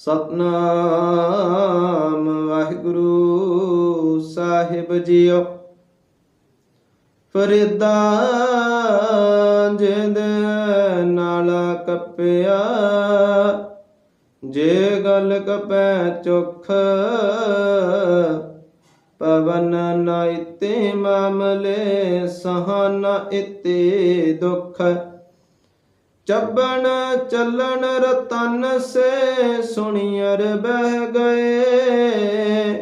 ਸਤਨਾਮ ਵਾਹਿਗੁਰੂ ਸਾਹਿਬ ਜੀਓ। ਫਰੀਦਾ ਜਿੰਦ ਨਾਲਾ ਕੱਪਿਆ, ਜੇ ਗੱਲ ਕਪੈ ਚੁਖ, ਪਵਨ ਨਾ ਇਤੇ ਮਾਮਲੇ ਸਹਨ ਇਤੇ ਦੁਖ। ਚੱਬਣ ਚੱਲਣ ਰਤਨ ਸੇ ਸੁਣੀਅਰ ਬਹਿ ਗਏ।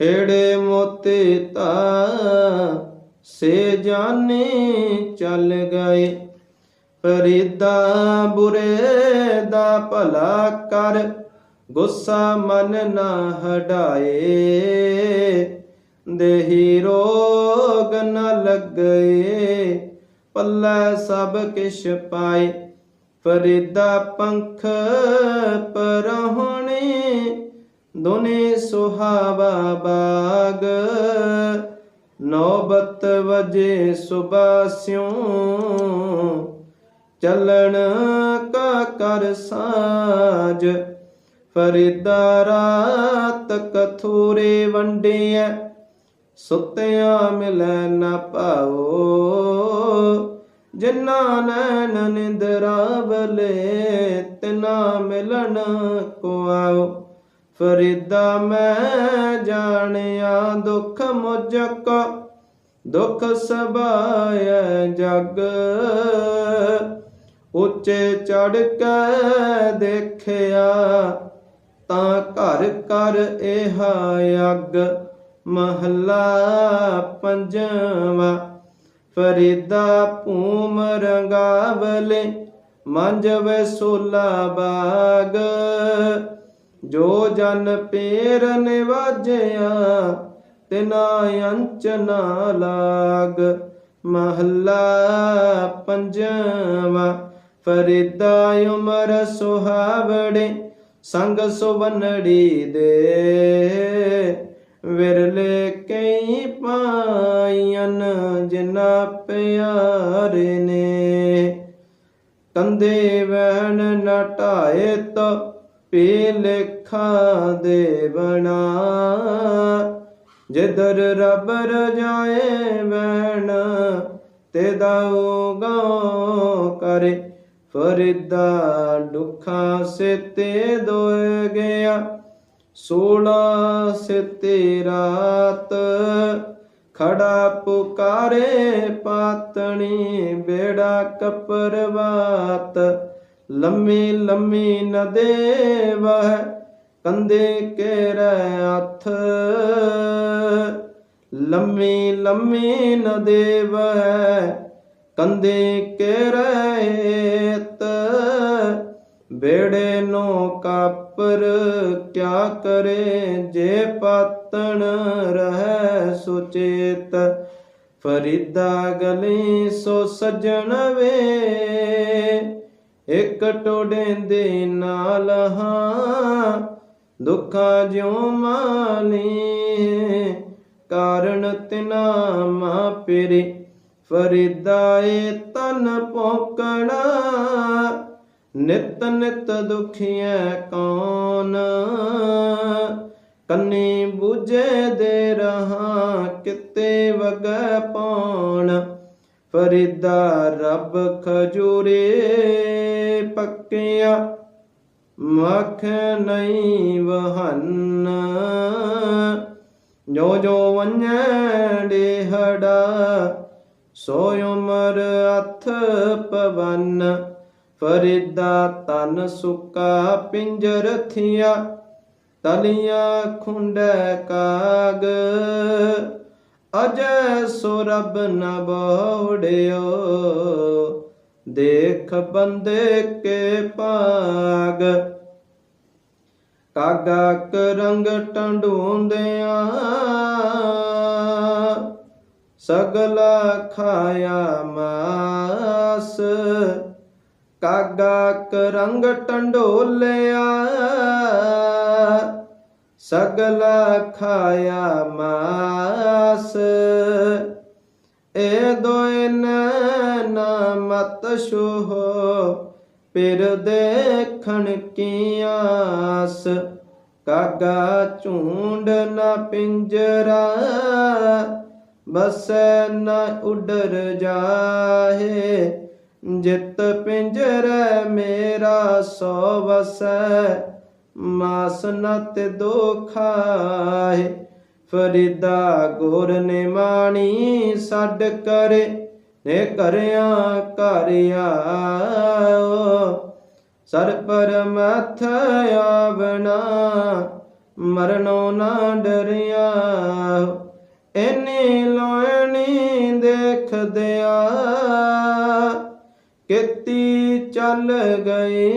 ਹੇੜੇ ਮੋਤੀ ਤਾ ਸੇ ਜਾਣੇ ਚੱਲ ਗਏ। ਫਰੀਦਾ ਬੁਰੇ ਦਾ ਭਲਾ ਕਰ, ਗੁੱਸਾ ਮਨ ਨਾ ਹਟਾਏ ਦੇਹੀ ਰੋਗ ਨ ਲੱਗਏ। ਪੱਲੇ ਸਭ ਕਿਛ ਪਾਏ। ਫਰੀਦਾ ਪੰਖ ਪਰਹੁਣੇ, ਦੋਨੇ ਸੁਹਾਵਾ ਬਾਗ। ਨੌਬਤ ਵਜੇ ਸੁਬਾਸਿਉ ਚੱਲਣ ਕਾ ਕਰ ਸਾਜ। ਫਰੀਦਾ ਰਾਤ ਕਥੂਰੇ ਵੰਡਿਐ, ਸੁੱਤਿਆਂ ਮਿਲੈ ਨਾ ਪਾਓ ਜਿਨਾ ਨੈਣ ਨਿੰਦਰਾਵਲੇ ਤਿਨਾ ਮਿਲਣ ਕੋ ਆਓ ਫਰੀਦਾ ਮੈਂ ਜਾਣਿਆ ਦੁਖ ਮੁਝਕ, ਦੁਖ ਸਬਾਇ ਜਗ। ਉੱਚੇ ਚੜ ਕੇ ਦੇਖਿਆ, ਤਾਂ ਘਰ ਕਰ ਇਹ ਅਗ। ਮਹੱਲਾ ਪੰਜਵਾ। ਫਰੀਦਾ ਭੂਮ ਰੰਗਾਵਲੇ, ਮੰਜਵੇ ਸੋਲਾ ਬਾਗ। ਜੋ ਜਨ ਪੇਰ ਨਿਵਾਜਿਆ, ਤਿਨਾ ਅੰਚ ਨਾ ਲਾਗ। ਮਹੱਲਾ ਪੰਜਵਾ, ਫਰੀਦਾ ਉਮਰ ਸੁਹਾਵੜੇ ਸੰਗ ਸੁਵਨੜੀ ਦੇ। ਵਿਰਲੇ ਕਈ ਪਾਈਆਂ ਜਿਨਾ ਪਿਆਰੇ ਨੇ। ਕੰਦੇ ਵਹਿਣ ਨਟਾਏ ਤ ਪੀ ਲੇਖਾ ਦੇਵਣਾ ਜਿਦਰ ਰਬ ਰਜਾਏ ਵਹਿਣ, ਤੇ ਦਾਉ ਗਾਉ ਕਰੇ। ਫਰੀਦਾ ਦੁੱਖਾਂ ਸੇ ਤੇ ਦੋਇ ਗਿਆ। ਸੋਲਾ ਸਿਤੇ ਰਾਤ ਖੜਾ ਪੁਕਾਰੇ ਪਾਤਣੀ ਬੇੜਾ ਕਪਰਵਾਤ। ਲੰਮੀ ਲੰਮੀ ਨ ਦੇਵਹ ਕੰਦੇ ਕੇਰੇ ਹੱਥ। ਲੰਮੀ ਲੰਮੀ ਨ ਦੇਵਹ ਕੰਦੇ ਕੇਰੇ ਤ ਬੇੜੇ ਨੂੰ ਕਾਪਰ ਕਿਆ ਕਰੇ? ਜੇ ਪਾਤਣ ਰਹਿ ਸੁਚੇਤ, ਫਰੀਦਾ ਗਲੀ ਸੋ ਸਜਣ ਵੇ। ਇੱਕ ਟੋੜੇ ਦੇ ਨਾਲ ਹਾਂ, ਦੁੱਖਾਂ ਜਿਉ ਮਾਨੀ। ਕਾਰਨ ਤਿਨਾ ਮਾ ਪੇਰੇ, ਫਰੀਦਾ ਏ ਤਨ ਪੋਕਣਾ ਨਿਤ ਨਿਤ ਦੁਖੀਐ ਕੌਣ? ਕੰਨੀ ਬੁਝੇ ਦੇ ਰਹਾ ਕਿਤੇ ਵਗੈ ਪੌਣ। ਫਰੀਦਾ ਰੱਬ ਖਜੂਰੇ ਪੱਕਿਆ ਮਖ ਨਹੀਂ ਵਹਨ। ਜੋ ਜੋ ਵੰਝੈ ਡੇਹੜਾ, ਸੋ ਉਮਰ ਅਥ ਪਵਨ। ਫਰੀਦਾ ਤਨ ਸੁਕਾ ਪਿੰਜਰ ਥਿਆ, ਤਲੀਆਂ ਖੁੰਡੈ ਕਾਗ। ਅਜੈ ਸੁਰਬ ਰਬ ਨ ਬੋੜਿਓ, ਦੇਖ ਬੰਦੇ ਕੇ ਪਾਗ ਕਾਗਾ ਕਰੰਗ ਟੰਡੂੰਦਿਆਂ, ਸਗਲਾ ਖਾਇਆ ਮਾਸ। ਕਾਗਾ ਕਰੰਗ ਟੰਡੋਲਿਆ, ਸਗਲਾ ਖਾਇਆ ਮਾਸ। ਏ ਦੋਇ ਨਾ ਮਤ ਸ਼ੋਹ ਪਿਰ ਦੇਖਣ ਕੀ ਆਸ ਕਾਗਾ ਝੂੰਡ ਨਾ ਪਿੰਜਰਾ, ਬਸੈ ਨਾ ਉਡਰ ਜਾਹੇ। ਜਿਤ ਪਿੰਜਰੈ ਮੇਰਾ ਸੋ ਵਸੈ, ਮਾਸ ਨ ਤੇ ਦੋਖਾਏ ਫਰੀਦਾ ਗੁਰ ਨੇ ਮਾਣੀ ਛੱਡ ਕਰੇ, ਨੇ ਕਰਿਆ ਕਰਿਆ ਆਓ ਸਰ ਪਰਮਥ ਆਵਣਾ, ਮਰਨੋ ਨਾ ਡਰਿਆ। ਐਨੀ ਲੋਣੀ ਦੇਖਦਿਆ ਕੀਤੀ ਚੱਲ ਗਏ।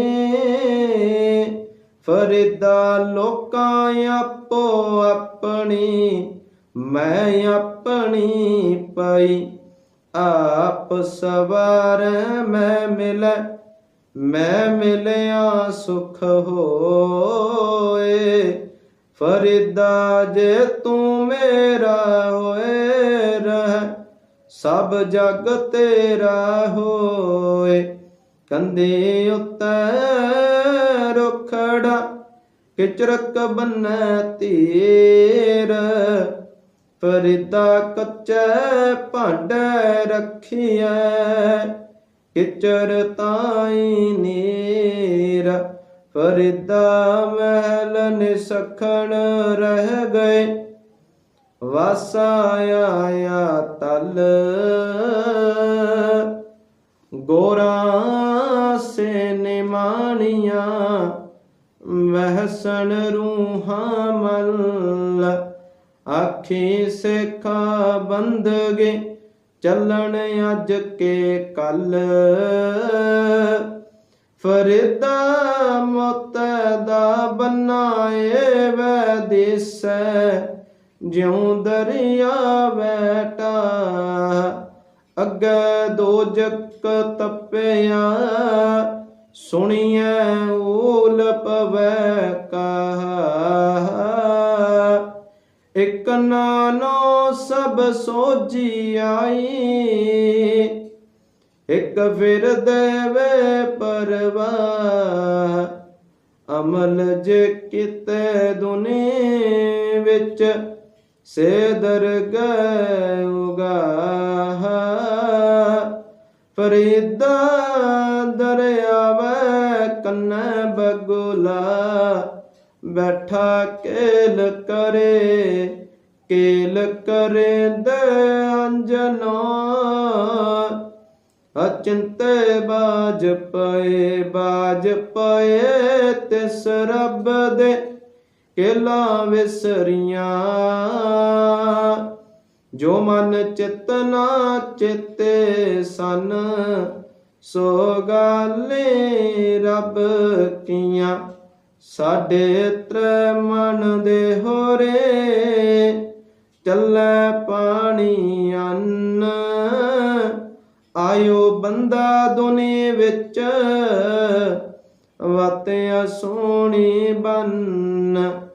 ਫਰੀਦਾ ਲੋਕਾਂ ਆਪੋ ਆਪਣੀ, ਮੈਂ ਆਪਣੀ ਪਈ। ਆਪ ਸਵਾਰ ਮੈਂ ਮਿਲੇ, ਮੈਂ ਮਿਲਿਆ ਸੁਖ ਹੋਏ। ਫਰੀਦਾ ਜੇ ਤੂੰ ਮੇਰਾ ਹੋਏ ਸਭ ਜਗ ਤੇਰਾ ਹੋਏ ਕੰਦੇ ਉੱਤੇ ਰੁਖੜਾ, ਕਿਚਰਕ ਬੰਨੈ ਤੀਰ, ਫਰੀਦਾ ਕੱਚੇ ਭਾਂਡੇ ਰੱਖੀਐ, ਕਿਚਰ ਤਾਈ ਨੀਰ, ਫਰੀਦਾ ਮਹਿਲ ਨਿਸਖਣ ਰਹਿ ਗਏ। ਵਾਸਾ ਆਇਆ ਤਲ। ਗੋਰਾ ਸੇ ਨਿਮਾਣੀਆਂ, ਵਹਸਣ ਰੂਹਾਂ ਮਲ। ਆਖੀ ਸਿਖਾ ਬੰਦਗੇ, ਚੱਲਣ ਅੱਜ ਕੇ ਕੱਲ। ਫਰੀਦਾ ਮੋਤ ਦਾ ਬਨਾਏ ਵੈ ਦਿਸੈ। ਜਿਉ ਦਰਿਆ ਬੈਟਾ ਅੱਗੇ ਦੋ ਜਕ ਤਪਿਆ, ਸੁਣੀਐ ਓਲ ਪਵੈ ਕਹਾ। ਇਕ ਨਾਨੋ ਸਭ ਸੋਜੀ ਆਈ, ਇਕ ਫਿਰ ਦੇਵੇ ਪਰਵਾ ਅਮਲ ਜੇ ਕਿਤੇ ਦੁਨੀ ਵਿੱਚ ਸੇ ਦਰਗਹਿ ਉਗਾਹ, ਫਰੀਦਾ ਦਰਿਆਵੇ ਕੰਨੈ ਬਗੁਲਾ, ਬੈਠਾ ਕੇਲ ਕਰੇ ਕੇਲ ਕਰੇ ਦੇ ਅੰਜਨਾ, ਅਚਿੰਤੇ ਬਾਜ ਪਏ ਬਾਜ ਪਏ ਤਿਸ ਰੱਬ ਦੇ ਕੇਲਾ ਵਿਸਰੀਆਂ। ਜੋ ਮਨ ਚਿਤਨਾ ਚਿਤੇ ਸਨ, ਸੋ ਗਾਲੇ ਰੱਬ ਕੀਆਂ। ਸਾਡੇ ਤ੍ਰ ਮਨ ਦੇ ਹੋਰੇ ਚੱਲੇ ਪਾਣੀ ਅੰਨ। ਆਇਓ ਬੰਦਾ ਦੁਨੀ ਵਿੱਚ, ਵਤਿਆ ਸੋਣੀ ਬੰਨ।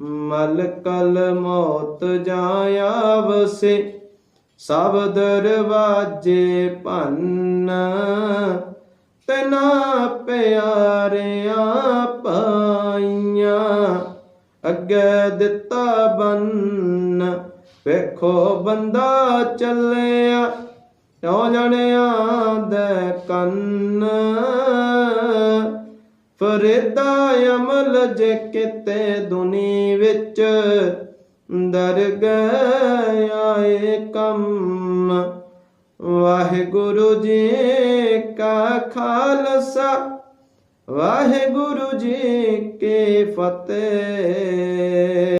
ਮਲ ਕਲ ਮੌਤ ਜਾਇਆ ਵਸੇ ਸਭ ਦਰਵਾਜੇ ਭੰਨ। ਤਨਾ ਪਿਆਰਿਆਂ ਪਾਈਆਂ ਅੱਗੇ ਦਿੱਤਾ ਬੰਨ। ਵੇਖੋ ਬੰਦਾ ਚੱਲਿਆ ਕਿਉਂ ਜਣਿਆ ਦੇ ਕੰਨ। ਫਰੀਦਾ ਅਮਲ ਜੇ ਕਿਤੇ ਦੁਨੀ ਵਿੱਚ ਦਰਗਹਿ ਆਏ ਕੰਮ। ਵਾਹਿਗੁਰੂ ਜੀ ਕਾ ਖਾਲਸਾ, ਵਾਹਿਗੁਰੂ ਜੀ ਕੀ ਫਤਿਹ।